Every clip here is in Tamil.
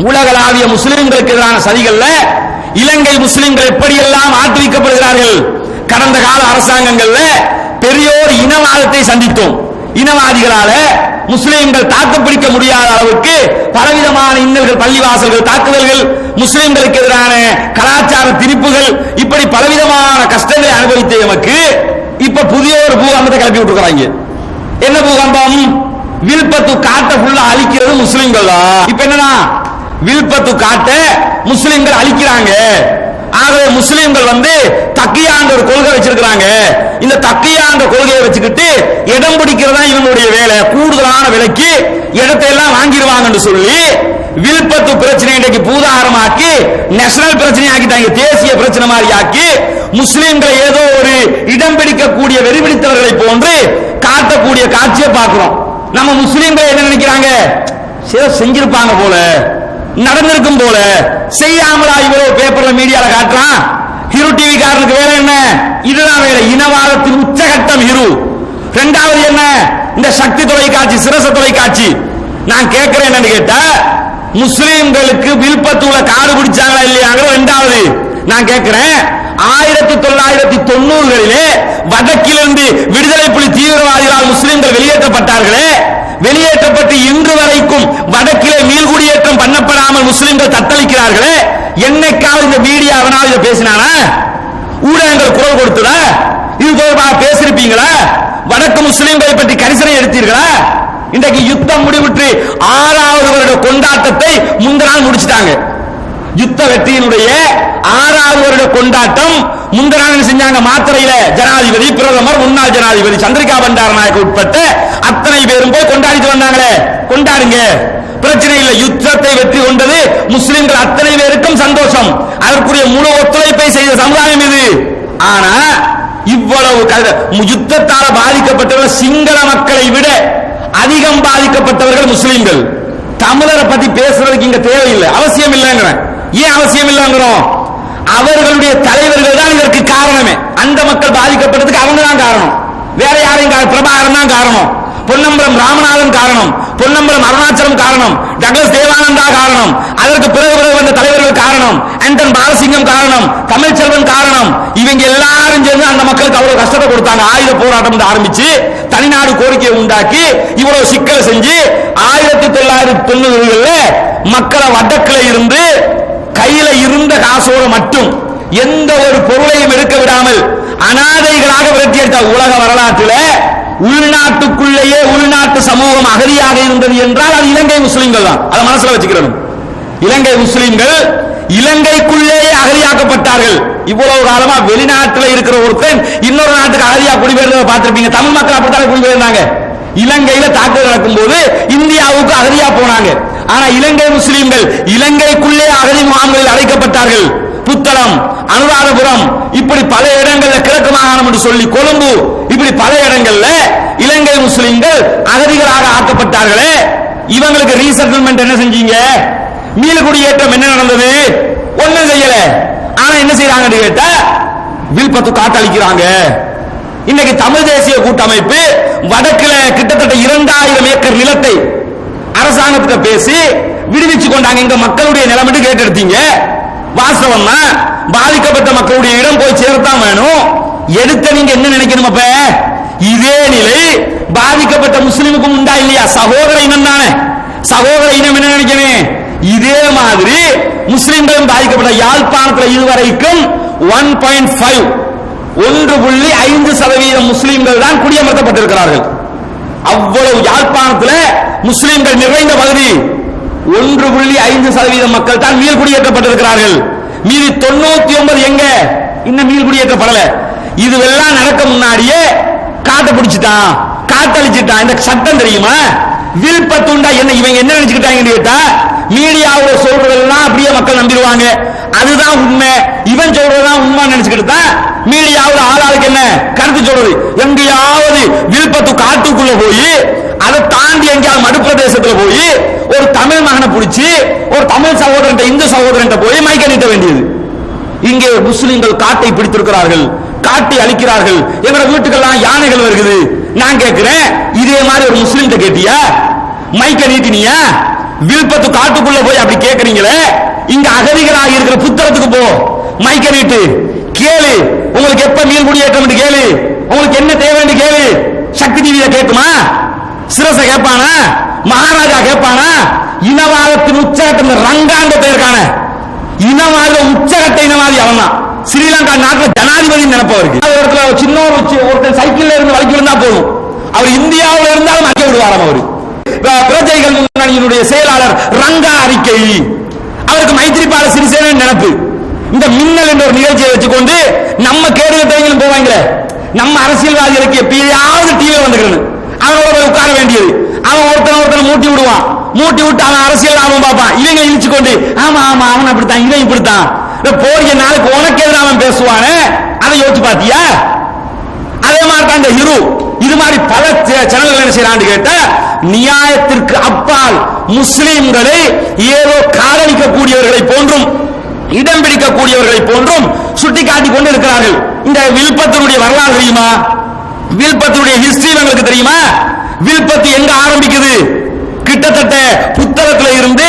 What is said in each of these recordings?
உலகளாவிய முஸ்லிம்களுக்கு எதிரான சதிகள்ல இலங்கை முஸ்லிம்கள் எப்படியெல்லாம் ஆற்றுவிக்கப்படுகிறார்கள் கடந்த கால அரசாங்கங்கள்ல பெரியோர் இனவாதத்தை சந்தித்தோம். இனவாதிகளால முஸ்லிம்கள் தாக்குப்பிடிக்க முடியாத அளவுக்கு பலவிதமான இன்னல்கள் பள்ளிவாசல்கள் தாக்குதல்கள் முஸ்லிம்களுக்கு எதிரான கலாச்சார திணிப்புகள் இப்படி பலவிதமான கஷ்டங்களை அனுபவித்த எமக்கு இப்ப புதிய ஒரு பூகம்பத்தை கிளப்பி விட்டுருக்காங்க என்ன பூகம்பம்? விருப்பத்து காட்டை ஃபுல்லா அழிக்கிறது முஸ்லிம்கள் தான். இப்ப என்னன்னா வில்பத்து காட்ட முஸ்லிம்கள் அழிக்கிறாங்க. ஆகவே முஸ்லிம்கள் வந்து தக்கியான்ற ஒரு கொள்கை வச்சிருக்கிறாங்க. இந்த தக்கியான்ற கொள்கையை வச்சுக்கிட்டு இடம் பிடிக்கிறதா இவங்களுடைய வேலை. கூடுதலான விலைக்கு இடத்தை எல்லாம் வாங்கிடுவாங்கன்னு சொல்லி வில்பத்து பிரச்சனை இன்றைக்கு பூதாரமாக்கி நேஷனல் பிரச்சனை ஆக்கிட்டாங்க. தேசிய பிரச்சனை மாதிரி ஆக்கி முஸ்லிம்களை ஏதோ ஒரு இடம் பிடிக்கக்கூடிய வெறிபிடித்தவர்களை போன்று காட்டக்கூடிய காட்சியை பார்க்கிறோம். நம்ம முஸ்லிம்கள் என்ன நினைக்கிறாங்க? செஞ்சிருப்பாங்க போல. நடந்திருக்கும் போல. செய்யாமலா இவ்வளவு பேப்பர்ல மீடியால காட்டுறான். ஹிரு டிவி காரனுக்கு வேலை என்ன? இதுதான் வேலை. இனவாதத்தின் உச்சகட்டம் ஹிரு. ரெண்டாவது என்ன? இந்த சக்தி தொலைக்காட்சி சிரச தொலைக்காட்சி. நான் கேட்கிறேன் என்னன்னு கேட்டா முஸ்லீம்களுக்கு வில்பத்தூல காடு பிடிச்சாங்களா இல்லையாங்கிற ரெண்டாவது. நான் கேட்கிறேன் ஆயிரத்தி தொள்ளாயிரத்தி தொண்ணூறுகளிலே வடக்கிலிருந்து விடுதலை புலி தீவிரவாதிகளால் முஸ்லீம்கள் வெளியேற்றப்பட்டார்களே. வெளியேற்றப்பட்டு இன்று வரைக்கும் வடக்கிலே மீள்குடியேற்றம் பண்ண முஸ்லிம்கள் தத்தளிக்கிறார்களே என்னைக்காவது இந்த மீடியா அவனால் இதை பேசினானா? ஊடகங்கள் குரல் கொடுத்ததா? இது தொடர்பாக பேசியிருப்பீங்களா? வடக்கு முஸ்லிம்களை பற்றி கரிசனை எடுத்தீர்களா? இன்றைக்கு யுத்தம் முடிவுற்று ஆறாவது வருட கொண்டாட்டத்தை முந்த நாள் முடிச்சிட்டாங்க. யுத்த வெற்றியினுடைய ஆறாவது வருட கொண்டாட்டம் முந்த செஞ்சாங்க மாத்திரையில ஜனாதிபதி பிரதமர் முன்னாள் ஜனாதிபதி சந்திரிகா பண்டாரநாயக்க உட்பட்ட அத்தனை பேரும் போய் கொண்டாடிட்டு வந்தாங்களே. கொண்டாடுங்க. பிரச்சனை இல்லை. யுத்தத்தை வெற்றி கொண்டது முஸ்லிம்கள் அத்தனை பேருக்கும் சந்தோஷம். அதற்குரிய முழு ஒத்துழைப்பை செய்த சமுதாயம் இது. ஆனா இவ்வளவு க- யுத்தத்தால பாதிக்கப்பட்டவர்கள் சிங்கள மக்களை விட அதிகம் பாதிக்கப்பட்டவர்கள் முஸ்லிம்கள். தமிழரை பத்தி பேசுறதுக்கு இல்லைங்கிறேன் ஏன் அவசியம் இல்லைங்கிறோம் அவர்களுடைய தலைவர்கள் தான் இதற்கு காரணமே. அந்த மக்கள் பாதிக்கப்பட்டதுக்கு அவங்க தான் காரணம். வேற யாரையும் பிரபாகரன் தான் காரணம். பொன்னம்பலம் ராமநாதன் காரணம் பொன்னம்பலம் அருணாச்சலம் காரணம் டக்ளஸ் தேவானந்தா காரணம் அதற்கு பிறகு பிறகு வந்த தலைவர்கள் காரணம் அண்டன் பாலசிங்கம் காரணம் தமிழ்ச்செல்வன் காரணம். இவங்க எல்லாரும் சேர்ந்து அந்த மக்களுக்கு அவ்வளவு கஷ்டத்தை கொடுத்தாங்க. ஆயுத போராட்டம் வந்து ஆரம்பிச்சு தனிநாடு கோரிக்கையை உண்டாக்கி இவ்வளவு சிக்கலை செஞ்சு ஆயிரத்தி தொள்ளாயிரத்தி தொண்ணூறுகள்ல மக்களை வடக்குல இருந்து கையில இருந்த காசோடு மட்டும் எந்த ஒரு பொருளையும் எடுக்க விடாமல் அனாதைகளாக விரட்டி எடுத்த உலக வரலாற்றில் உள்நாட்டுக்குள்ளேயே உள்நாட்டு சமூகம் அகதியாக இருந்தது என்றால் அது இலங்கை முஸ்லிம்கள் தான். அதை மனசுல வச்சுக்கிறோம் இலங்கை முஸ்லிம்கள் இலங்கைக்குள்ளேயே அகதியாக்கப்பட்டார்கள். இவ்வளவு காலமா வெளிநாட்டில் இருக்கிற ஒருத்தன் இன்னொரு நாட்டுக்கு அகதியா குடிபெயர்ந்ததை பார்த்திருப்பீங்க. தமிழ் மக்கள் அப்படித்தானே குடிபெயர்ந்தாங்க? இலங்கையில தாக்குதல் நடக்கும்போது இந்தியாவுக்கு அகதியா போனாங்க. ஆனா இலங்கை முஸ்லிம்கள் இலங்கைக்குள்ளே அகதி முகாம்களில் அழைக்கப்பட்டார்கள் புத்தளம் அனுராதபுரம் இப்படி பல இடங்கள்ல கிழக்கு மாகாணம் என்று சொல்லி கொழும்பு இப்படி பல இடங்கள்ல இலங்கை முஸ்லிம்கள் அகதிகளாக ஆக்கப்பட்டார்களே. இவங்களுக்கு ரீசெட்டில்மெண்ட் என்ன செஞ்சீங்க? மீள்குடியேற்றம் என்ன நடந்தது? ஒண்ணும் செய்யல. ஆனா என்ன செய்யறாங்கன்னு கேட்டா வில்பத்து காட்டளிக்கிறாங்க. இன்னைக்கு தமிழ் தேசிய கூட்டமைப்பு வடக்குல கிட்டத்தட்ட இரண்டாயிரம் ஏக்கர் நிலத்தை அரசாங்கத்திட்ட பேசி விடுவிச்சு கொண்டாங்க. எங்க மக்களுடைய நிலைமைட்டு கேட்டெடுத்தீங்க. வாஸ்தவம் பாதிக்கப்பட்ட மக்களுடைய இடம் போய் சேரத்தான் வேணும். எடுத்த நீங்க என்ன நினைக்கணும் அப்ப? இதே நிலை பாதிக்கப்பட்ட முஸ்லிமுக்கும் உண்டா இல்லையா? சகோதர இனம் தானே. சகோதர இனம் என்ன நினைக்கணும்? இதே மாதிரி முஸ்லிம்களும் பாதிக்கப்பட்ட யாழ்ப்பாணத்தில் இதுவரைக்கும் ஒன் பாயிண்ட் ஃபைவ் ஒன்று புள்ளி ஐந்து சதவீதம் முஸ்லிம்கள் தான் குடியமர்த்தப்பட்டிருக்கிறார்கள். அவ்வளவு யாழ்ப்பாணத்தில் முஸ்லிம்கள் நிறைந்த பகுதி ஒன்று புள்ளி ஐந்து சதவீதம் மக்கள் தான் மீள் குடியேற்றப்பட்டிருக்கிறார்கள் மீதி தொண்ணூத்தி ஒன்பது எங்க? இன்னும் மீள் குடியேற்றப்படல இதுவெல்லாம் நடக்க முன்னாடியே காட்டை பிடிச்சிட்டான் காத்தளிச்சிட்டான் இந்த சட்டம் தெரியுமா? வில்பத்துண்டா என்ன இவங்க என்ன நினைச்சுக்கிட்டாங்கன்னு கேட்டா மீடியாவோட சொல்றதெல்லாம் அப்படியே மக்கள் நம்பிடுவாங்க. அதுதான் உண்மை. இவன் சொல்றதுதான் உண்மை நினைச்சுக்கிட்டு தான் மீடியாவோட ஆளாளுக்கு என்ன கருத்து சொல்றது? எங்கேயாவது விழுப்பத்து காட்டுக்குள்ள போய் அதை தாண்டி எங்கேயாவது மடுப்பிரதேசத்துல போய் ஒரு தமிழ் மகனை பிடிச்சி ஒரு தமிழ் சகோதரன் இந்து சகோதரன் போய் மைக்க நீட்ட வேண்டியது. இங்கே முஸ்லிம்கள் காட்டை பிடித்திருக்கிறார்கள். காட்டி அழிக்கிறார்கள். எங்களோட வீட்டுக்கெல்லாம் யானைகள் வருகிறது நான் கேட்கிறேன் இதே மாதிரி ஒரு முஸ்லீம் கேட்டியா? மைக்க நீட்டினியா? விழுப்பத்து காட்டுக்குள்ள போய் அப்படி கேக்குறீங்களே இங்க அகதிகளாக இருக்கிற புத்தகத்துக்கு போ. மைக்க நீட்டு. கேளு. உங்களுக்கு எப்ப மீன் குடியேற்றம் கேளு. உங்களுக்கு என்ன தேவைன்னு கேளு. சக்தி டிவியில கேட்குமா? சிரச கேட்பானா? மகாராஜா கேட்பானா? இனவாதத்தின் உச்சகட்ட ரங்காண்ட பெயர்கான இனவாத உச்சகட்ட இனவாதி அவன் தான் ஸ்ரீலங்கா நாட்டில் ஜனாதிபதி நினைப்பவருக்கு ஒரு இடத்துல சின்ன ஒரு ஒருத்தன் சைக்கிள்ல இருந்து வலிக்கு விழுந்தா போதும். அவர் இந்தியாவில் இருந்தாலும் அறிக்கை விடுவாராம் அவரு. பிரஜைகள் முன்னணியினுடைய செயலாளர் ரங்கா அறிக்கை. அவருக்கு மைத்திரிபால சிறிசேன நினைப்பு. இந்த மின்னல் என்ற ஒரு நிகழ்ச்சியை வச்சுக்கொண்டு நம்ம கேடுகட்டவங்களும் போவாங்களே. நம்ம அரசியல்வாதிகளுக்கு எப்பயாவது டிவி வந்துக்கிறது அவனோட உட்கார வேண்டியது. அவன் ஒருத்தன் ஒருத்தன் மூட்டி விடுவான். மூட்டி விட்டு அவன் அரசியல் லாபம் பார்ப்பான். இவங்க இழிச்சு கொண்டு ஆமா ஆமா அவன் அப்படித்தான் இவன் இப்படித்தான். போறிய நாளுக்கு உனக்கு எதிராக அவன் அதை யோசிச்சு பாத்தியா அதே மாதிரி தான் இந்த ஹிரு இது மாதிரி பல சே- சேனல்கள் என்ன செய்யறான்னு கேட்ட நியாயத்திற்கு அப்பால் முஸ்லிம்களை ஏதோ காதலிக்கக்கூடியவர்களை போன்றும் இடம் பிடிக்கக்கூடியவர்களை போன்றும் சுட்டிக்காட்டி கொண்டு இருக்கிறார்கள் இந்த வில்பத்தினுடைய வரலாறு தெரியுமா? வில்பத்தினுடைய ஹிஸ்டரி உங்களுக்கு தெரியுமா? வில்பத்து எங்க ஆரம்பிக்குது? கிட்டத்தட்ட புத்தகத்துல இருந்து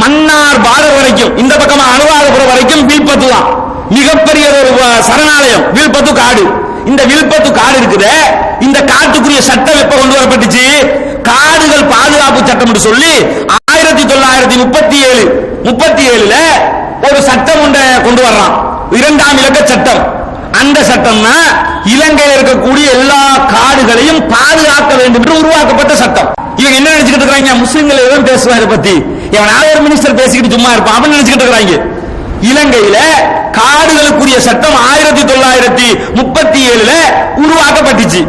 மன்னார் பார்டர் வரைக்கும் இந்த பக்கமா அனுராதபுரம் வரைக்கும் வில்பத்து தான். மிகப்பெரிய ஒரு சரணாலயம் வில்பத்து காடு. இந்த வில்பத்து காடு இருக்குது. இந்த காட்டுக்குரிய சட்டம் எப்ப கொண்டு வரப்பட்டுச்சு. காடுகள் பாதுகாப்பு சட்டம் என்று சொல்லி ஆயிரத்தி தொள்ளாயிரத்தி முப்பத்தி ஏழு முப்பத்தி ஏழுல ஒரு சட்டம் ஒன்றை கொண்டு வர்றான். இரண்டாம் இலக்க சட்டம். அந்த சட்டம்னா இலங்கையில் இருக்கக்கூடிய எல்லா காடுகளையும் பாதுகாக்க வேண்டும் என்று உருவாக்கப்பட்ட சட்டம். இவங்க என்ன நினைச்சுக்கிட்டு இருக்காங்க முஸ்லிம்கள் எதுவும் பேசுவாரு இதை பத்தி. எவனாவது ஒரு மினிஸ்டர் பேசிக்கிட்டு சும்மா இருப்பான். அப்படின்னு நினைச்சுக்கிட்டு இருக்காங்க இலங்கையில காடுகளுக்குரிய சட்டம் ஆயிரத்தி தொள்ளாயிரத்தி முப்பத்தி ஏழுல உருவாக்கப்பட்டுச்சு.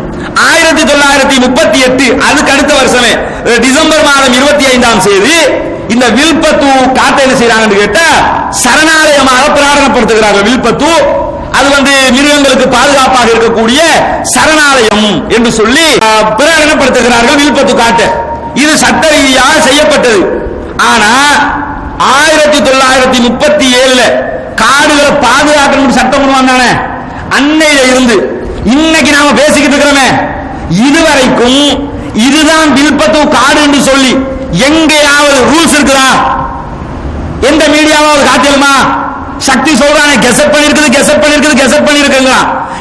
ஆயிரத்தி தொள்ளாயிரத்தி முப்பத்தி எட்டு அதுக்கு அடுத்த வருஷமே. டிசம்பர் மாதம் இருபத்தி ஐந்தாம் தேதி இந்த வில்பத்து காட்டை என்ன செய்யறாங்கன்னு கேட்டா சரணாலயமாக பிரகடனப்படுத்துகிறார்கள் வில்பத்து. அது வந்து மிருகங்களுக்கு பாதுகாப்பாக இருக்கக்கூடிய சரணாலயம் என்று சொல்லி பிரகடனப்படுத்துகிறார்கள் வில்பத்து காட்டு. இது சட்ட ரீதியாக செய்யப்பட்டது. ஆனா ஆயிரத்தி தொள்ளாயிரத்தி முப்பத்தி ஏழுல காடுகளை பாதுகாக்கணும் சட்டம் கொண்டு அன்னையில இருந்து. இன்னைக்கு நாம பேசிக்கிட்டு இருக்கிறோமே. இதுவரைக்கும் இதுதான் வில்பத்து காடு என்று சொல்லி எங்கேயாவது ரூல்ஸ் இருக்குதா? எந்த மீடியாவாவது காட்டிலுமா சக்தி சொல்றானே கெசட் பண்ணிருக்குது கெசட் பண்ணிருக்குது கெசட் பண்ணிருக்குங்க.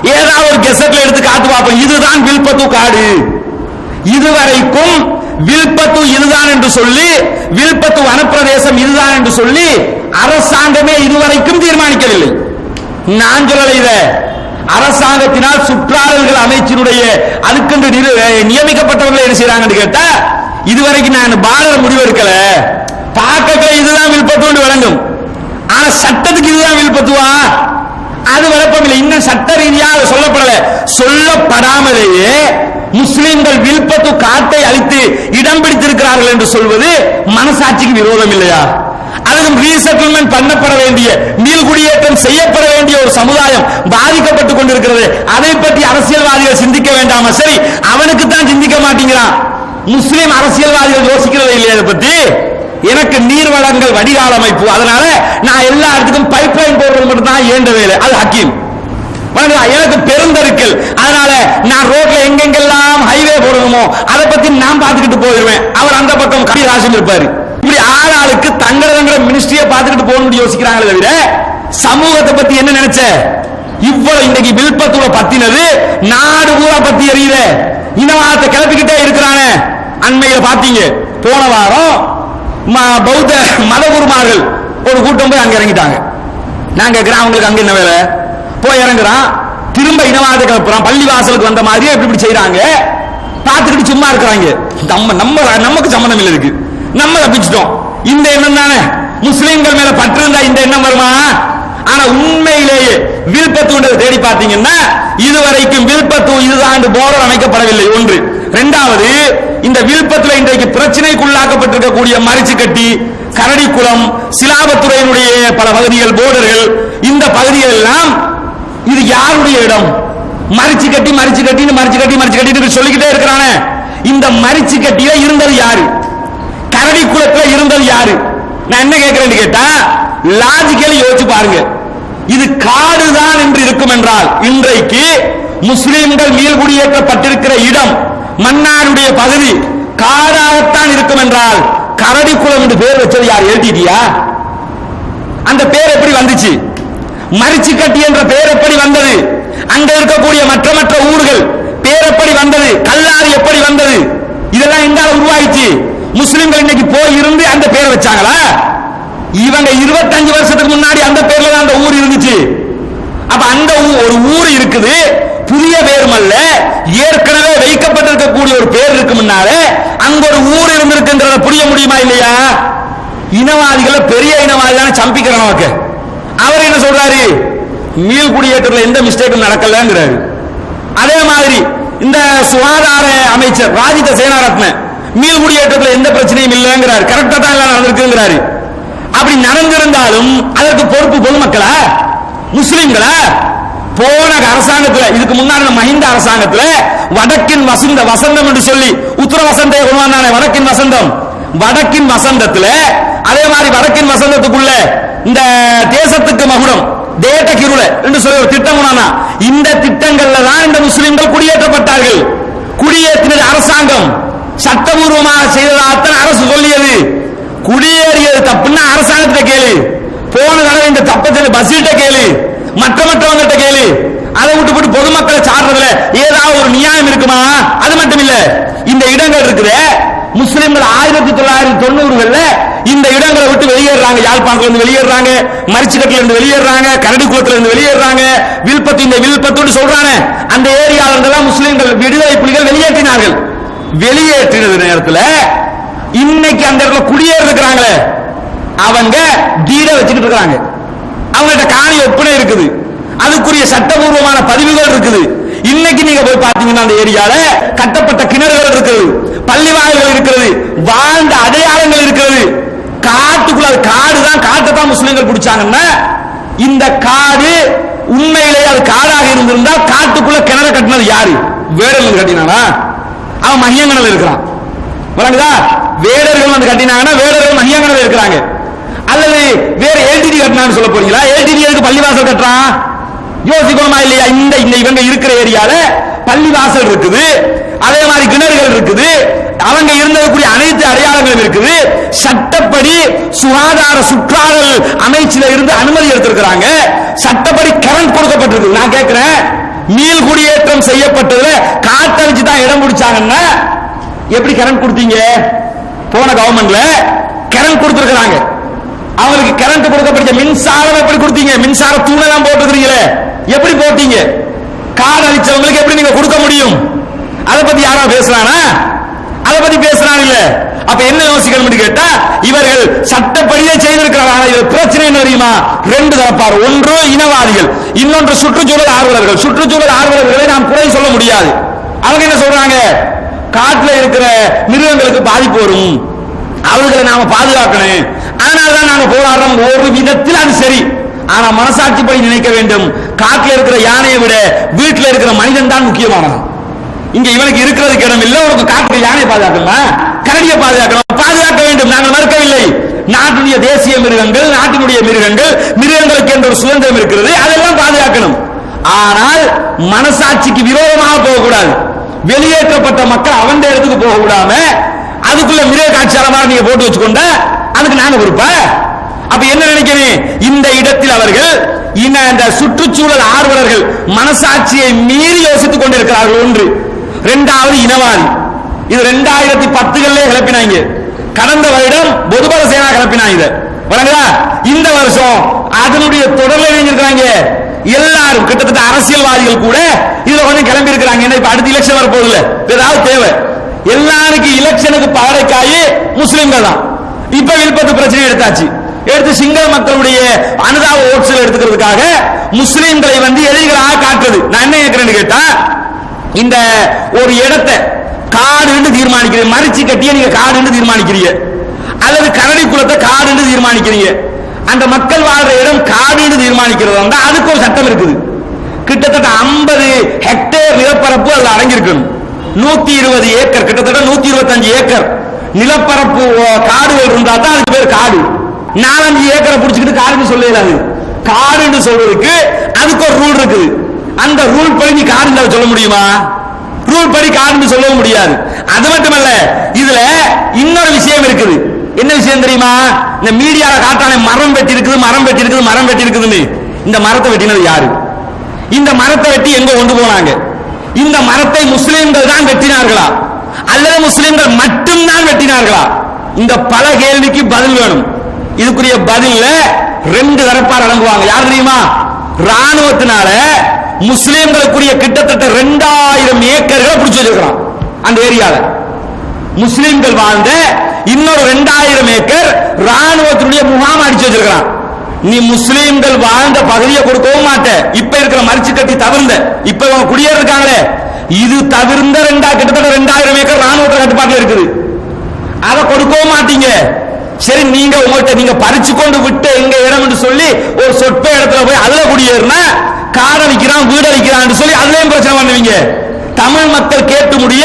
ஏதாவது ஒரு கெசட்ல எடுத்து காட்டு பார்ப்போம். இதுதான் வில்பத்து காடு. இதுவரைக்கும் வில்பத்து இதுதான் என்று சொல்லி வில்பத்து வனப்பிரதேசம் இதுதான் என்று சொல்லி அரசாங்கமே இதுவரைக்கும் தீர்மானிக்கவில்லை. நான் சொல்லலை இத. அரசாங்கத்தினால் சுற்றாளர்கள் அமைச்சினுடைய அதுக்கென்று நிரு- நியமிக்கப்பட்டவர்கள் என்ன செய்யறாங்கன்னு கேட்டா இதுவரைக்கும் நான் பாரத முடிவு எடுக்கல பார்க்க இதுதான் வில்பத்து விளங்கும். ஆனா சட்டத்துக்கு இதுதான் வில்பத்துவா அது விளப்பம் இல்லை இன்னும் சட்ட ரீதியாக சொல்லப்படல. சொல்லப்படாமலேயே முஸ்லிம்கள் வில்பத்து காட்டை அழித்து இடம் பிடித்திருக்கிறார்கள் என்று சொல்வது மனசாட்சிக்கு விரோதம் இல்லையா அதுவும் ரீசெட்டில்மெண்ட் பண்ணப்பட வேண்டிய மீள்குடியேற்றம் செய்யப்பட வேண்டிய ஒரு சமுதாயம் பாதிக்கப்பட்டுக் கொண்டிருக்கிறது. அதை பற்றி அரசியல்வாதிகள் சிந்திக்க வேண்டாமா? சரி அவனுக்கு தான் சிந்திக்க மாட்டேங்கிறான் முஸ்லிம் அரசியல்வாதிகள் யோசிக்கிறதே இல்லையா அதை பத்தி? எனக்கு நீர் வளங்கள் வடிகால் அமைப்பு. அதனால நான் எல்லா இடத்துக்கும் பைப் லைன் போடுறது மட்டும் தான் ஏண்ட வேலை அது ஹக்கீம். எனக்கு பெருந்தருக்கள் அதனால நான் ரோட்ல எங்கெங்கெல்லாம் ஹைவே போடணுமோ அதை பத்தி நான் பார்த்துக்கிட்டு போயிடுவேன் அவர் அந்த பக்கம் கவிராசன் இருப்பாரு. இப்படி ஆளாளுக்கு தங்கட தங்கட மினிஸ்ட்ரியை பார்த்துக்கிட்டு போகணும்னு யோசிக்கிறாங்களே தவிர சமூகத்தை பத்தி என்ன நினைச்ச? இவ்வளவு இன்னைக்கு வில்பத்துல பத்தினது நாடு பூரா பத்தி எறியல இனவாதத்தை கிளப்பிக்கிட்டே இருக்கிறானே. அண்மையில பாத்தீங்க போன வாரம் ம- பௌத்த மதகுருமார்கள் ஒரு கூட்டம் போய் அங்க இறங்கிட்டாங்க. நாங்க கிராமங்களுக்கு அங்க என்ன வேலை? போய் இறங்குறான் திரும்ப இனவாத கிளப்புறான் பள்ளி வாசலுக்கு வந்த மாதிரியே இப்படி இப்படி செய்யறாங்க பார்த்துக்கிட்டு சும்மா இருக்கிறாங்க. நம்ம நம்ம நமக்கு சம்மந்தம் இல்லை இருக்கு நம்ம தப்பிச்சிட்டோம். இந்த எண்ணம் தானே? முஸ்லிம்கள் மேல பற்று இருந்தா இந்த எண்ணம் வருமா? ஆனா உண்மையிலேயே வில்பத்து தேடி பார்த்தீங்கன்னா இதுவரைக்கும் விருப்பத்து இதுதான் போர்டு அமைக்கப்படவில்லை. ஒன்று. இரண்டாவது இந்த விழுப்பத்தில் இன்றைக்கு பிரச்சனைக்குள்ளாக்கப்பட்டிருக்கக்கூடிய மரிச்சு கட்டி கரடிக்குளம் சிலாபத்துறையினுடைய பல பகுதிகள் போர்டர்கள் இந்த பகுதிகள் எல்லாம் இது யாருடைய இடம்? மரிச்சு கட்டி மரிச்சு கட்டின்னு மரிச்சு கட்டி மரிச்சு கட்டின்னு சொல்லிக்கிட்டே இருக்கிறானே. இந்த மரிச்சு கட்டியில இருந்தது யாரு? கரடி குளத்துல இருந்தது யாரு? நான் என்ன கேட்கிறேன்னு கேட்டா லாஜிக்கலி யோசிச்சு பாருங்க. இது காடுதான் என்று இருக்கும் என்றால் இன்றைக்கு முஸ்லிம்கள் மீள்குடியேற்றப்பட்டிருக்கிற இடம் மன்னாருடைய பகுதி காடாகத்தான் இருக்கும் என்றால் கரடிக்குளம் என்று பேர் வச்சது யார் எழுதிட்டியா அந்த பேர் எப்படி வந்துச்சு? மரிச்சிக்கட்டி என்ற பெயர் எப்படி வந்தது? அங்க இருக்கக்கூடிய மற்ற மற்ற ஊர்கள் பேர் எப்படி வந்தது? கல்லாறு எப்படி வந்தது? இதெல்லாம் எங்கால உருவாயிச்சு. முஸ்லிம்கள் இன்னைக்கு போய் இருந்து அந்த பேரை வச்சாங்களா? இவங்க 25 வருஷத்துக்கு முன்னாடி அந்த பேர்ல தான் அந்த ஊர் இருந்துச்சு. அப்ப அந்த ஊ- ஒரு ஊர் இருக்குது. புதிய பேரும் அல்ல ஏற்கனவே வைக்கப்பட்டிருக்கக்கூடிய ஒரு பேர் இருக்கு முன்னாலே. அங்க ஒரு ஊர் இருந்திருக்குங்கிறத புரிய முடியுமா இல்லையா? இனவாதிகளை பெரிய இனவாதியான சம்பிக்கிறோம் நமக்கு. அவர் என்ன சொல்றாரு? மீள் குடியேற்றத்தில் எந்த மிஸ்டேக்கும் நடக்கலங்கிறாரு. அதே மாதிரி இந்த சுகாதார அமைச்சர் ராஜித சேனாரத்ன மீள் குடியேற்றத்தில் எந்த பிரச்சனையும் இல்லைங்கிறாரு. கரெக்டா தான் எல்லாம் நடந்திருக்குங்கிறாரு. அப்படி நடந்திருந்தாலும் அதற்கு பொறுப்பு பொதுமக்களா முஸ்லிம்களா? போன அரசாங்கத்துல இதுக்கு முன்னாடி மஹிந்த அரசாங்கத்துல வடக்கின் வசந்த வசந்தம் என்று சொல்லி உத்தர வசந்தை கொண்டு வடக்கின் வசந்தம். வடக்கின் வசந்தத்துல அதே மாதிரி வடக்கின் வசந்தத்துக்குள்ள இந்த தேசத்துக்கு மகுடம் தேட்ட கிருள என்று சொல்லி ஒரு திட்டம் இந்த திட்டங்கள்ல தான் இந்த முஸ்லிம்கள் குடியேற்றப்பட்டார்கள். குடியேற்றினது அரசாங்கம் சட்டபூர்வமாக செய்ததாகத்தான் அரசு சொல்லியது குடியேறியது தப்புன்னா அரசாங்கத்தை கேளு போன தடவை இந்த தப்பை கேளு மற்ற மற்றவங்கள்ட்ட கேளு அதை விட்டு போட்டு பொதுமக்களை சாடுறதுல ஏதாவது ஒரு நியாயம் இருக்குமா? அது மட்டும் இல்ல இந்த இடங்கள் இருக்குது முஸ்லிம்கள் ஆயிரத்தி தொள்ளாயிரத்தி தொண்ணூறுகள்ல இந்த இடங்களை விட்டு வெளியேறாங்க யாழ்ப்பாணத்துல இருந்து வெளியேறாங்க மரிச்சுக்கட்டில இருந்து வெளியேறாங்க கரடிக்குளத்துல இருந்து வெளியேறாங்க வில்பத்து இந்த வில்பத்துன்னு சொல்றாங்க அந்த ஏரியால இருந்தெல்லாம் முஸ்லிம்கள் விடுதலை புலிகள் வெளியேற்றினார்கள். வெளியேற்றினது நேரத்துல இன்னைக்கு அந்த இடத்துல குடியேறிருக்கிறாங்களே அவங்க டீட வச்சுக்கிட்டு இருக்கிறாங்க. அவங்கள்ட்ட காணி ஒப்பனை இருக்குது. அதுக்குரிய சட்டபூர்வமான பதிவுகள் இருக்குது. இன்னைக்கு நீங்க போய் பாத்தீங்கன்னா அந்த ஏரியால கட்டப்பட்ட கிணறுகள் இருக்குது. பள்ளிவாயல்கள் இருக்கிறது. வாழ்ந்த அடையாளங்கள் இருக்கிறது காட்டுக்குள்ள அது காடு தான் காட்டை தான் முஸ்லிம்கள் பிடிச்சாங்கன்னா இந்த காடு உண்மையிலேயே அது காடாக இருந்திருந்தால் காட்டுக்குள்ள கிணறு கட்டினது யாரு? வேடர்கள் கட்டினானா அவன் மையங்கணல் இருக்கிறான். விளங்குதா வேடர்கள் வந்து கட்டினாங்கன்னா வேடர்கள் மையங்கணல் இருக்கிறாங்க. அல்லது வேற எல்டிடி கட்டினான்னு சொல்ல போறீங்களா? எல்டிடி எதுக்கு பள்ளிவாசல் கட்டுறான்? யோசிக்கணுமா இல்லையா? இந்த இந்த இவங்க இருக்கிற ஏரியால பள்ளிவாசல் இருக்குது. அதே மாதிரி கிணறுகள் இருக்குது. அவங்க இருந்ததுக்குரிய அனைத்து அடையாளங்களும் இருக்குது. சட்டப்படி சுகாதார சுற்றாடல் அமைச்சில இருந்து அனுமதி எடுத்திருக்கிறாங்க. சட்டப்படி கரண்ட் கொடுக்கப்பட்டிருக்கு. நான் கேட்கிறேன் மீள் குடியேற்றம் செய்யப்பட்டதுல காட்டழிச்சு தான் இடம் பிடிச்சாங்கன்னா எப்படி கரண்ட் கொடுத்தீங்க? போன கவர்மெண்ட்ல கரண்ட் கொடுத்திருக்கிறாங்க. அவங்களுக்கு கரண்ட் கொடுக்கப்பட்ட மின்சாரம் எப்படி கொடுத்தீங்க? மின்சார தூணெல்லாம் போட்டுக்கிறீங்களே. எப்படி போட்டீங்க? கார் அழிச்சவங்களுக்கு எப்படி நீங்க கொடுக்க முடியும்? அதை பத்தி யாரா பேசுறானா? அதை பத்தி பேசுறான் இல்ல. அப்ப என்ன யோசிக்கணும் கேட்டா இவர்கள் சட்டப்படியே செய்திருக்கிறாங்க இது பிரச்சனை என்ன தெரியுமா? ரெண்டு தரப்பார். ஒன்று இனவாதிகள் இன்னொன்று சுற்றுச்சூழல் ஆர்வலர்கள். சுற்றுச்சூழல் ஆர்வலர்களை நாம் குறை சொல்ல முடியாது. அவங்க என்ன சொல்றாங்க? காட்டுல இருக்கிற மிருகங்களுக்கு பாதிப்பு வரும். அவர்களை நாம பாதுகாக்கணும். அதனாலதான் நாங்க போராடுறோம். ஒரு விதத்தில் அது சரி. ஆனா மனசாட்சிப்படி நினைக்க வேண்டும். காட்டுல இருக்கிற யானையை விட வீட்டுல இருக்கிற மனிதன் தான் முக்கியமானது இங்க இவனுக்கு இருக்கிறதுக்கு இடம் இல்ல. உனக்கு காட்டுல யானையை பாதுகாக்கணுமா? கரடியை பாதுகாக்கணும். பாதுகாக்க வேண்டும். நாங்கள் மறுக்கவில்லை. நாட்டினுடைய தேசிய மிருகங்கள் நாட்டினுடைய மிருகங்கள் மிருகங்களுக்கு என்ற ஒரு சுதந்திரம் இருக்கிறது. அதெல்லாம் பாதுகாக்கணும். ஆனால் மனசாட்சிக்கு விரோதமாக போகக்கூடாது. வெளியேற்றப்பட்ட மக்கள் அவன் இடத்துக்கு போக விடாம அதுக்குள்ள மிருக காட்சியாளமாக நீங்க போட்டு வச்சுக்கொண்ட அதுக்கு நாங்க பொறுப்பா? அப்ப என்ன நினைக்கிறேன்? இந்த இடத்தில் அவர்கள் இந்த இந்த சுற்றுச்சூழல் ஆர்வலர்கள் மனசாட்சியை மீறி யோசித்துக் கொண்டிருக்கிறார்கள். ஒன்று. இரண்டாவது இனவாதி. இது ரெண்டாயிரத்தி பத்துகள்ல கிளப்பினாங்க. கடந்த வருடம் பொதுபல சேனா கிளப்பினாங்க இதை. வழங்குதா? இந்த வருஷம் அதனுடைய தொடர்ல இணைஞ்சிருக்கிறாங்க எல்லாரும் கிட்டத்தட்ட அரசியல்வாதிகள் கூட இதுல கொஞ்சம் கிளம்பி இருக்கிறாங்க ஏன்னா இப்ப அடுத்த எலெக்ஷன் வரப்போகுது ஏதாவது தேவை. எல்லாருக்கும் எலெக்ஷனுக்கு பாறைக்காயி முஸ்லிம்கள் தான். இப்ப விழுப்பத்து பிரச்சனை எடுத்தாச்சு. எடுத்து சிங்கள மக்களுடைய அனுதாப ஓட்ஸ்கள் எடுத்துக்கிறதுக்காக முஸ்லிம்களை வந்து எதிரிகளாக காட்டுறது. நான் என்ன கேட்கிறேன்னு கேட்டா இந்த ஒரு இடத்தை காடுன்னு தீர்மானிக்கிறீங்க. மறிச்சு கட்டிய நீங்க காடுன்னு தீர்மானிக்கிறீங்க. அல்லது கரடி குலத்தை காடுன்னு தீர்மானிக்கிறீங்க. அந்த மக்கள் வாழ்ற இடம் காடுன்னு தீர்மானிக்கிறது வந்து அதுக்கு ஒரு சட்டம் இருக்குது. கிட்டத்தட்ட 50 ஹெக்டேர் நிலப்பரப்பு அதுல அடங்கியிருக்கணும். நூத்தி இருபது ஏக்கர் கிட்டத்தட்ட நூத்தி இருபத்தஞ்சு ஏக்கர் நிலப்பரப்பு காடுகள் இருந்தா தான் அதுக்கு பேர் காடு. நாலஞ்சு ஏக்கரை பிடிச்சிக்கிட்டு காடுன்னு சொல்லலாது காடுன்னு சொல்றதுக்கு அதுக்கு ஒரு ரூல் இருக்குது. அந்த ரூல் படி நீ காடுன்னு சொல்ல முடியுமா? ரூல் படி காடுன்னு சொல்லவும் முடியாது. அது மட்டுமல்ல இதுல இன்னொரு விஷயம் இருக்குது. என்ன விஷயம் தெரியுமா? இந்த மீடியால காட்டான மரம் வெட்டி இருக்குது மரம் வெட்டி இருக்குது மரம் வெட்டி இருக்குதுன்னு இந்த மரத்தை வெட்டினது யாரு? இந்த மரத்தை வெட்டி எங்க கொண்டு போனாங்க? இந்த மரத்தை முஸ்லிம்கள் தான் வெட்டினார்களா? அல்லது முஸ்லிம்கள் மட்டும்தான் வெட்டினார்களா? இந்த பல கேள்விக்கு பதில் வேணும். இதுக்குரிய பதில்ல ரெண்டு தரப்பார் அடங்குவாங்க. யார் தெரியுமா? ராணுவத்தினால முஸ்லிம்களுக்குரிய கிட்டத்தட்ட ரெண்டாயிரம் ஏக்கர்களை பிடிச்சு வச்சிருக்கிறான். அந்த ஏரியால. முஸ்லிம்கள் வாழ்ந்த இன்னொரு ரெண்டாயிரம் ஏக்கர் ராணுவத்தினுடைய முகாம் அடிச்சு வச்சிருக்கிறான். நீ முஸ்லீம்கள் வாழ்ந்த பகுதியை கொடுக்கவும் மாட்ட. இப்ப இருக்கிற மரிச்சு கட்டி தவிர்ந்த. இப்ப இவங்க குடியேற இருக்காங்களே. இது தவிர்ந்த ரெண்டா கிட்டத்தட்ட ரெண்டாயிரம் ஏக்கர் ராணுவ கட்டுப்பாட்டில் இருக்குது. அதை கொடுக்கவும் மாட்டீங்க. சரி நீங்க உங்கள்கிட்ட நீங்க பறிச்சு கொண்டு விட்டு எங்க இடம் என்று சொல்லி ஒரு சொற்ப இடத்துல போய் அதுல குடியேறினா காடை விற்கிறான் வீடு விற்கிறான் சொல்லி அதுலயும் பிரச்சனை பண்ணுவீங்க. தமிழ் மக்கள் கேட்டு முடிய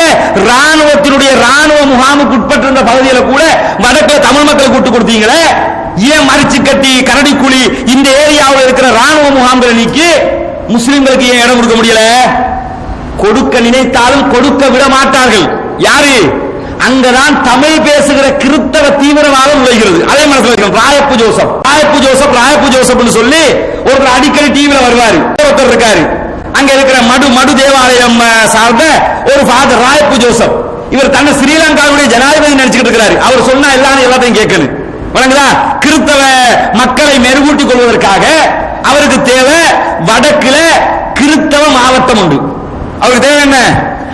ராணுவத்தினுடைய ராணுவ முகாமுக்கு உட்பட்டிருந்த பகுதியில கூட வடக்குல தமிழ் மக்கள் கூட்டு கொடுத்தீங்களே. ஏன் மறிச்சு கட்டி கரடிக்குழி இந்த ஏரியாவில் இருக்கிற ராணுவ முகாம்களை நீக்கி முஸ்லிம்களுக்கு ஏன் இடம் கொடுக்க முடியல? கொடுக்க நினைத்தாலும் கொடுக்க விட மாட்டார்கள். யாரு? அங்கதான் தமிழ் பேசுகிற கிறித்தவ தீவிரவாதம் நுழைகிறது. அதே மனசுல வைக்கணும் ராயப்பு ஜோசப். ராயப்பு ஜோசப் ராயப்பு ஜோசப்னு சொல்லி ஒருத்தர் அடிக்கடி டிவியில வருவாரு. ஒருத்தர் இருக்காரு. அங்க இருக்கிற மடு மடு தேவாலயம் சார்ந்த ஒரு ஃபாதர் ராயப்பு ஜோசப். இவர் தன்னை ஸ்ரீலங்காவுடைய ஜனாதிபதி நினைச்சுக்கிட்டு இருக்கிறாரு. அவர் சொன்னா எல்லாரும் எல்லாத்தையும் கேட்கணும். வணங்குதா? கிறிஸ்தவ மக்களை மெருகூட்டிக் கொள்வதற்காக அவருக்கு தேவை வடக்குல கிறிஸ்தவ மாவட்டம் உண்டு. அவருக்கு தேவை என்ன?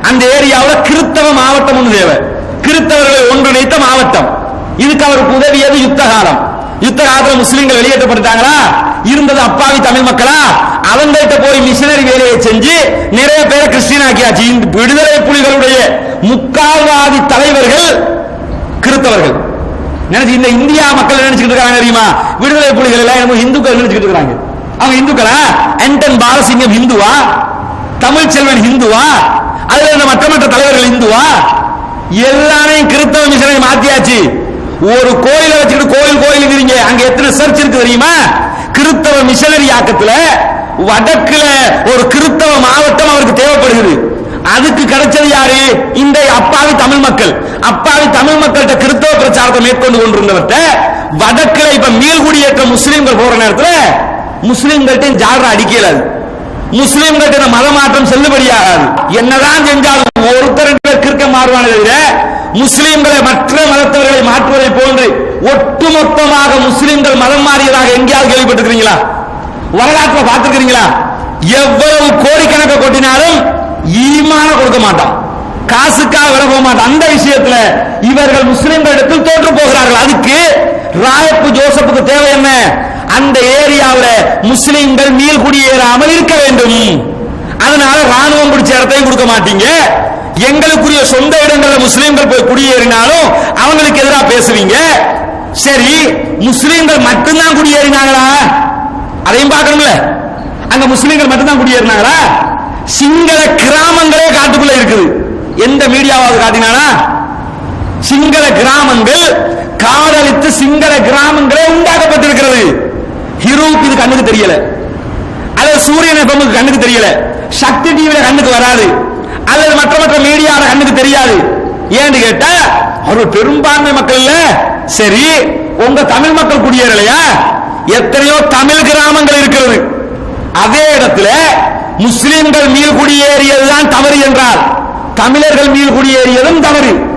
அந்த ஏரியாவில் கிறிஸ்தவ மாவட்டம் ஒன்று தேவை. கிறிஸ்தவர்களை ஒன்றிணைத்த மாவட்டம். இதுக்கு அவருக்கு உதவியது யுத்த காலம் யுத்த காலத்தில் முஸ்லீம்கள் வெளியேற்றப்பட்டாங்களா இருந்தது அப்பாவி தமிழ் மக்களா? அவங்கள்ட்ட போய் மிஷனரி வேலையை செஞ்சு நிறைய பேரை கிறிஸ்டின் ஆக்கியாச்சு. விடுதலை புலிகளுடைய முக்கால்வாதி தலைவர்கள் கிறிஸ்தவர்கள் நினைச்சு இந்த இந்தியா மக்கள் நினைச்சுக்கிட்டு இருக்காங்க தெரியுமா? விடுதலை புலிகள் எல்லாம் என்னமோ இந்துக்கள் நினைச்சுக்கிட்டு இருக்காங்க? அவங்க இந்துக்களா? ஆண்டன் பாலசிங்கம் இந்துவா தமிழ்ச்செல்வன் இந்துவா அதுல இருந்த மற்ற மற்ற தலைவர்கள் இந்துவா எல்லாரையும் கிறிஸ்தவ மிஷனை மாத்தியாச்சு. ஒரு கோயில வச்சுக்கிட்டு கோயில் கோயில் இருக்கிறீங்க அங்க எத்தனை சர்ச் இருக்கு தெரியுமா? கிறிஸ்தவ மிஷனரி ஆக்கத்துல வடக்குல ஒரு கிறிஸ்தவ மாவட்டம் அவருக்கு தேவைப்படுகிறது. அதுக்கு கிடைச்சது யாரு? இந்த அப்பாவி தமிழ் மக்கள். அப்பாவி தமிழ் மக்கள்கிட்ட கிறிஸ்தவ பிரச்சாரத்தை மேற்கொண்டு கொண்டிருந்தவர்கிட்ட வடக்குல இப்ப மீள்குடியேற்ற முஸ்லீம்கள் போற நேரத்தில் முஸ்லிம்கள்ட்ட ஜாடுற அடிக்கலாது முஸ்லீம்கள்ட்ட இந்த மத மாற்றம் செல்லுபடியாகாது என்னதான் செஞ்சாலும் ஒருத்தர் ரெண்டு பேர் கிறுக்க மாறுவானே தவிர மற்ற மதத்தவர்களை மாற்றுவதை போன்று ஒட்டுமொத்தமாக முஸ்லீம்கள் மதம் மாறியதாக எங்கேயாவது கேள்விப்பட்டிருக்கிறீங்களா? வரலாற்றை பார்த்திருக்கிறீங்களா? எவ்வளவு கோடிக்கணக்கை கொட்டினாலும் ஈமான கொடுக்க மாட்டான். காசுக்காக விட போக மாட்டான். அந்த விஷயத்துல இவர்கள் முஸ்லிம்களிடத்தில் தோற்று போகிறார்கள். அதுக்கு ராயப்பு ஜோசப்புக்கு தேவை என்ன? அந்த ஏரியாவில் முஸ்லிம்கள் மீள் குடியேறாமல் இருக்க வேண்டும். அதனால ராணுவம் பிடிச்ச இடத்தையும் கொடுக்க மாட்டீங்க. எங்களுக்குரிய சொந்த இடங்கள்ல முஸ்லிம்கள் போய் குடியேறினாலும் அவங்களுக்கு எதிராக பேசுவீங்க. சரி முஸ்லிம்கள் மட்டும்தான் குடியேறினாங்களா அதையும் பார்க்கணும்ல. அங்க முஸ்லிம்கள் மட்டும்தான் குடியேறினாங்களா சிங்கள கிராமங்களே காட்டுக்குள்ள இருக்குது. எந்த மீடியாவாவது காட்டினானா? சிங்கள கிராமங்கள் காதலித்து சிங்கள கிராமங்களே உண்டாக்கப்பட்டிருக்கிறது. ஹிரோவுக்கு இது கண்ணுக்கு தெரியல. அல்லது சூரியன் எஃப்எம்க்கு கண்ணுக்கு தெரியல. சக்தி டிவில கண்ணுக்கு வராது. அல்லது மற்ற மற்ற மீடியாவில் கண்ணுக்கு தெரியாது. ஏன்னு கேட்டா ஒரு பெரும்பான்மை மக்கள் இல்ல. சரி உங்க தமிழ் மக்கள் குடியேறலையா? எத்தனையோ தமிழ் கிராமங்கள் இருக்கிறது. அதே இடத்துல முஸ்லிம்கள் மீள் குடியேறியதுதான் தவறு என்றால் தமிழர்கள் மீள் குடியேறியதும் தவறு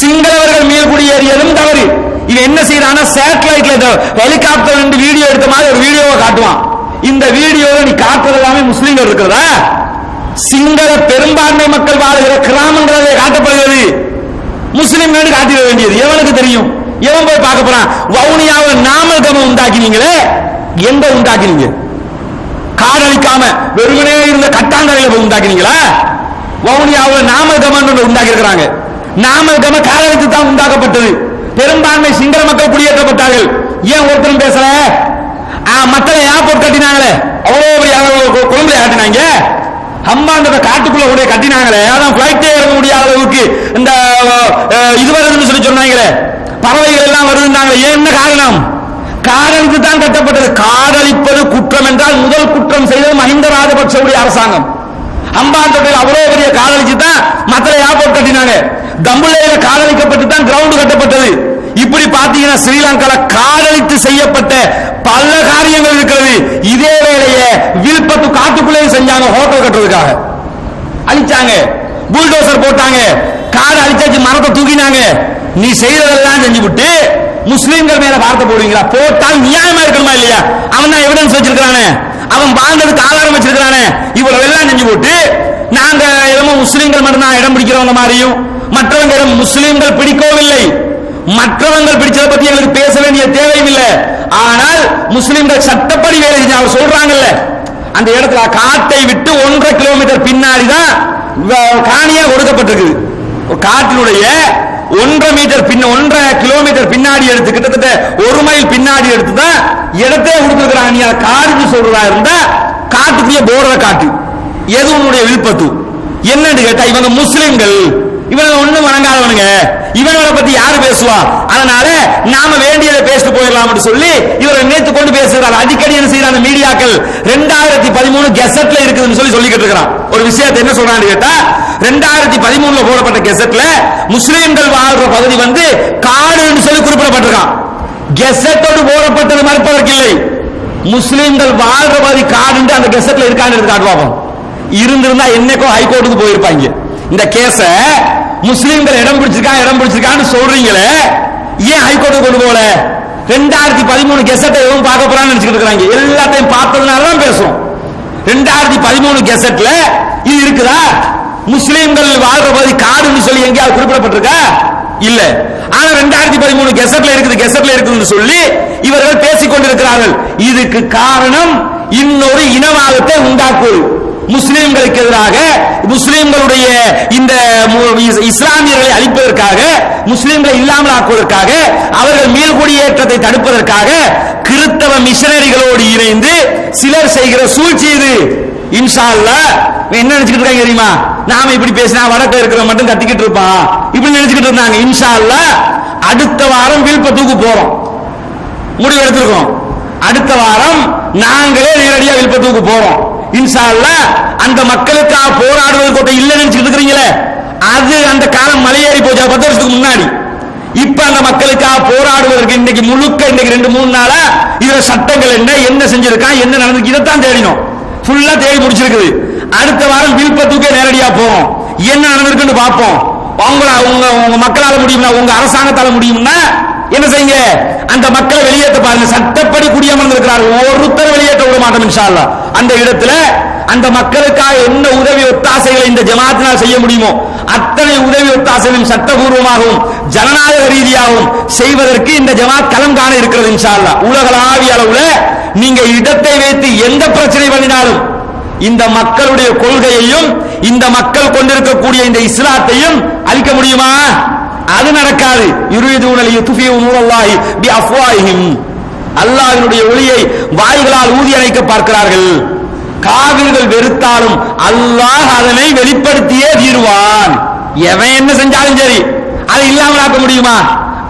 சிங்களவர்கள் மீள் குடியேறியதும் தவறு. இவன் என்ன செய்யறான் சேட்டலைட்ல ஹெலிகாப்டர் ரெண்டு வீடியோ எடுத்த மாதிரி ஒரு வீடியோவை காட்டுவான். இந்த வீடியோவை நீ காட்டுறது எல்லாமே முஸ்லீம்கள் இருக்கிறதா? சிங்கள பெரும்பான்மை மக்கள் வாழுகிற கிராமங்கள் காட்டப்படுகிறது. முஸ்லிம்கள் காட்டிட வேண்டியது. எவனுக்கு தெரியும்? எவன் போய் பார்க்க போறான்? வவுனியாவை நாமல்கமம் உண்டாக்கினீங்களே? எங்க உண்டாக்கினீங்க? காதலிக்காம வெறுமனே இருந்த கட்டாங்கரையில போய் உண்டாக்கினீங்களா? வவுனியாவில் நாமல்கமன் உண்டாக்கி இருக்கிறாங்க நாமகம காதலித்து தான் உண்டாக்கப்பட்டது. பெரும்பான்மை சிங்கள மக்கள் குடியேற்றப்பட்டார்கள். ஏன் ஒருத்தரும் பேசல? ஆ, மக்களை ஏர்போர்ட் கட்டினாங்களே. அவ்வளோ பெரிய அளவு கொழும்புல கட்டினாங்க. ஹம்பாந்தத்தை காட்டுக்குள்ள கூட கட்டினாங்களே. அதான் பிளைட்டே இறங்க முடியாத அளவுக்கு இந்த இது வருதுன்னு சொல்லி சொன்னாங்களே. பறவைகள் எல்லாம் வருதுன்னாங்களே. ஏன் என்ன காரணம்? காடழித்து தான் கட்டப்பட்டது. காடழிப்பது குற்றம் என்றால் முதல் குற்றம் செய்தது மஹிந்த ராஜபக்சவுடைய அரசாங்கம். அம்பாந்தோட்டையில் அவ்வளவு பெரிய காதலிச்சு தான் மத்தில ஏர்போர்ட் கட்டினாங்க. தம்புள்ளையில காதலிக்கப்பட்டு தான் கிரவுண்ட் கட்டப்பட்டது. இப்படி பாத்தீங்கன்னா ஸ்ரீலங்கால காதலித்து செய்யப்பட்ட பல காரியங்கள் இருக்கிறது. இதே வேலையை வில்பத்து காட்டுக்குள்ளேயும் செஞ்சாங்க ஹோட்டல் கட்டுறதுக்காக. அழிச்சாங்க. புல்டோசர் போட்டாங்க. காடு அழிச்சாச்சு மரத்தை தூக்கினாங்க. நீ செய்யறதெல்லாம் செஞ்சு விட்டு முஸ்லீம்கள் மேல வார்த்தை போடுவீங்களா போட்டால் நியாயமா இருக்கணுமா இல்லையா? அவன் தான் எவிடன்ஸ் வச்சிருக்கானே அவன் வாழ்ந்ததுக்கு ஆதாரம் வச்சிருக்கானே இவ்வளவு எல்லாம் செஞ்சு போட்டு நாங்க என்னமோ முஸ்லீம்கள் மட்டும் தான் இடம் பிடிக்கிறவங்க மாதிரியும் மற்றவங்க இடம் முஸ்லீம்கள் பிடிக்கவில்லை மற்றவங்கள் பிடிச்சதை பத்தி எங்களுக்கு பேச வேண்டிய தேவையும் இல்லை. ஆனால் முஸ்லீம்கள் சட்டப்படி வேலை செஞ்சு அவர் சொல்றாங்கல்ல அந்த இடத்துல காட்டை விட்டு ஒன்றரை கிலோமீட்டர் பின்னாடி தான் காணியா கொடுக்கப்பட்டிருக்குது காட்டினுடைய ஒன்றரை மீட்டர் பின்ன ஒன்றரை கிலோமீட்டர் பின்னாடி எடுத்து கிட்டத்தட்ட ஒரு மைல் பின்னாடி எடுத்து தான் இடத்தே கொடுத்துருக்கிறாங்க நீ அதை சொல்றதா இருந்தா காட்டுக்குரிய போர்டரை காட்டு. எது உன்னுடைய விருப்பத்து என்னன்னு கேட்டா இவங்க முஸ்லிம்கள். இவங்க ஒண்ணும் வணங்காதவனுங்க. இவங்களை பத்தி யாரு பேசுவா? அதனால நாம வேண்டியதை பேசிட்டு போயிடலாம் சொல்லி இவரை நினைத்து கொண்டு பேசுகிறார். அடிக்கடி என்ன செய்யறாங்க மீடியாக்கள்? ரெண்டாயிரத்தி பதிமூணு கெசட்ல இருக்குதுன்னு சொல்லி சொல்லிக்கிட்டு இருக்கிறான். ஒரு விஷயத்தை என்ன சொல்றான்னு கேட்டா ரெண்டாயிரத்தி பதிமூணுல போடப்பட்ட கெசட்ல முஸ்லிம்கள் வாழ்ற பகுதி வந்து காடுன்னு சொல்லி குறிப்பிடப்பட்டிருக்கான். கெசட்டோடு போடப்பட்டது மறுப்பதற்கில்லை முஸ்லிம்கள் வாழ்ற பகுதி காடுன்னு அந்த கெசட்ல இருக்கான்னு எடுத்து காட்டுவாங்க. இருந்திருந்தா என்னைக்கோ ஹைகோர்ட்டுக்கு போயிருப்பாங்க. இந்த கேஸ முஸ்லீம்கள் இடம் பிடிச்சிருக்கா இடம் பிடிச்சிருக்கான்னு சொல்றீங்களே? ஏன் ஹைகோர்ட்டுக்கு கொண்டு போகல? ரெண்டாயிரத்தி பதிமூணு கெசட்டை எதுவும் பார்க்க போறான்னு நினைச்சுட்டு இருக்காங்க எல்லாத்தையும் பார்த்ததுனால தான் பேசும் ரெண்டாயிரத்தி பதிமூணு கெசட்ல இது இருக்குதா? முஸ்லீம்கள் வாழ்ற பகுதி காடுன்னு சொல்லி எங்கேயாவது குறிப்பிடப்பட்டிருக்கா? இல்ல. ஆனா ரெண்டாயிரத்தி பதிமூணு கெசட்ல இருக்குது கெசட்ல இருக்குதுன்னு சொல்லி இவர்கள் பேசிக் கொண்டிருக்கிறார்கள் இதுக்கு காரணம் இன்னொரு இனவாதத்தை உண்டாக்குவது. முஸ்லிம்களுக்கு எதிராக முஸ்லிம்களுடைய இந்த மு- இஸ்லாமியர்களை அழிப்பதற்காக முஸ்லிம்களை இல்லாமல் ஆக்குவதற்காக அவர்கள் மீள்குடியேற்றத்தை தடுப்பதற்காக கிறிஸ்தவ மிஷனரிகளோடு இணைந்து சிலர் செய்கிற சூழ்ச்சி இது. இன்ஷா என்ன நினைச்சுக்கிட்டு இருக்காங்க தெரியுமா? நாம இப்படி பேசினா வடக்கு இருக்கிற மட்டும் கத்திக்கிட்டு இருப்பான். இப்படி நினைச்சுக்கிட்டு இருந்தாங்க. இன்ஷா அடுத்த வாரம் வில்பத்துக்கு போறோம். முடிவு எடுத்திருக்கோம். அடுத்த வாரம் நாங்களே நேரடியாக வில்பத்துக்கு போறோம். இன்ஷா அந்த மக்களுக்காக போராடுவது ஒருத்தர் இல்லைன்னு நினைச்சிட்டு இருக்கிறீங்களே அது அந்த காலம் மலையேறி போச்சு பத்து வருஷத்துக்கு முன்னாடி. இப்ப அந்த மக்களுக்காக போராடுவதற்கு இன்னைக்கு முழுக்க இன்னைக்கு ரெண்டு மூணு நாளா இதுல சட்டங்கள் என்ன என்ன செஞ்சிருக்கான் என்ன நடந்து இதைத்தான் தேடினோம். ஃபுல்லா தேடி முடிச்சிருக்குது. அடுத்த வாரம் வில்பத்துக்கே நேரடியா போவோம். என்ன நடந்திருக்குன்னு பார்ப்போம். அவங்கள உங்க உங்க மக்களால முடியும்னா உங்க அரசாங்கத்தால முடியும்னா என்ன செய்யுங்க? அந்த மக்களை வெளியேற்ற பாருங்க. சட்டப்படி குடியமர்ந்து இருக்கிறார்கள் ஒருத்தர் வெளியேற்ற விட மாட்டோம் அந்த இடத்துல அந்த மக்களுக்காக என்ன உதவி ஒத்தாசைகளை இந்த ஜமாத்தினால் செய்ய முடியுமோ அத்தனை உதவி ஒத்தாசைகளும் சட்டபூர்வமாகவும் ஜனநாயக ரீதியாகவும் செய்வதற்கு இந்த ஜமாத் களம் காண இருக்கிறது இன்ஷா உலகளாவிய அளவுல நீங்க இடத்தை வைத்து எந்த பிரச்சனை பண்ணினாலும் இந்த மக்களுடைய கொள்கையையும் இந்த மக்கள் கொண்டிருக்கக்கூடிய இந்த இஸ்லாத்தையும் அழிக்க முடியுமா? அது நடக்காது. யுரீதுனல் யுத்ஃபியூ நூரல்லாஹி பி அஃப்வாஹிம் அல்லாஹ்வினுடைய ஒளியை வாய்களால் ஊதி அணைக்க பார்க்கிறார்கள். காவிர்கள் வெறுத்தாலும் அல்லாஹ் அதனை வெளிப்படுத்தியே தீருவான். எவன் என்ன செஞ்சாலும் சரி அதை இல்லாமல் ஆக்க முடியுமா?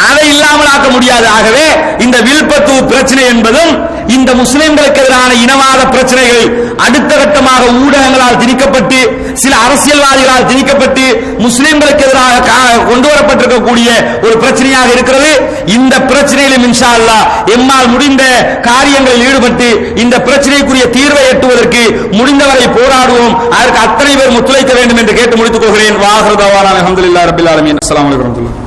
அதை இல்லாமல் ஆக்க முடியாது. ஆகவே இந்த வில்பத்து பிரச்சனை என்பதும் இந்த முஸ்லிம்களுக்கு எதிரான இனவாத பிரச்சனைகள் அடுத்த கட்டமாக ஊடகங்களால் திணிக்கப்பட்டு சில அரசியல்வாதிகளால் திணிக்கப்பட்டு முஸ்லிம்களுக்கு எதிராக கொண்டு வரப்பட்டிருக்கக்கூடிய ஒரு பிரச்சனையாக இருக்கிறது. இந்த பிரச்சனையிலும் இன்ஷா அல்லாஹ் எம்மால் முடிந்த காரியங்களில் ஈடுபட்டு இந்த பிரச்சனைக்குரிய தீர்வை எட்டுவதற்கு முடிந்தவரை போராடுவோம். அதற்கு அத்தனை பேர் ஒத்துழைக்க வேண்டும் என்று கேட்டு முடித்துக் கொள்கிறேன். வாஹர் தவாலான அஹமதுல்லா ரபில் ஆலமீன். அஸ்லாம் வலைக்கம்